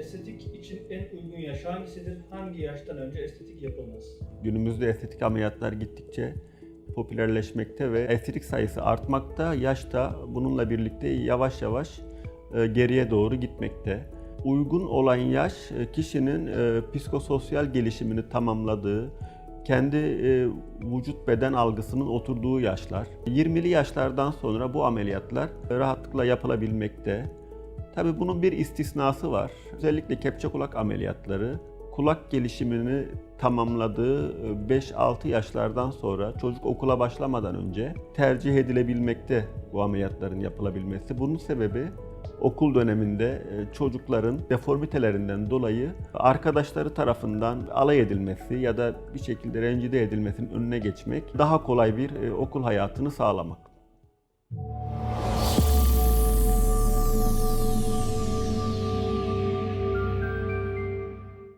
Estetik için en uygun yaş hangisidir? Hangi yaştan önce estetik yapılmaz? Günümüzde estetik ameliyatlar gittikçe popülerleşmekte ve estetik sayısı artmakta. Yaş da bununla birlikte yavaş yavaş e, geriye doğru gitmekte. Uygun olan yaş e, kişinin e, psikososyal gelişimini tamamladığı, kendi vücut beden algısının oturduğu yaşlar. 20'li yaşlardan sonra bu ameliyatlar rahatlıkla yapılabilmekte. Tabii bunun bir istisnası var. Özellikle kepçe kulak ameliyatları kulak gelişimini tamamladığı 5-6 yaşlardan sonra çocuk okula başlamadan önce tercih edilebilmekte bu ameliyatların yapılabilmesi. Bunun sebebi okul döneminde e, çocukların deformitelerinden dolayı arkadaşları tarafından alay edilmesi ya da bir şekilde rencide edilmesinin önüne geçmek daha kolay bir e, okul hayatını sağlamak.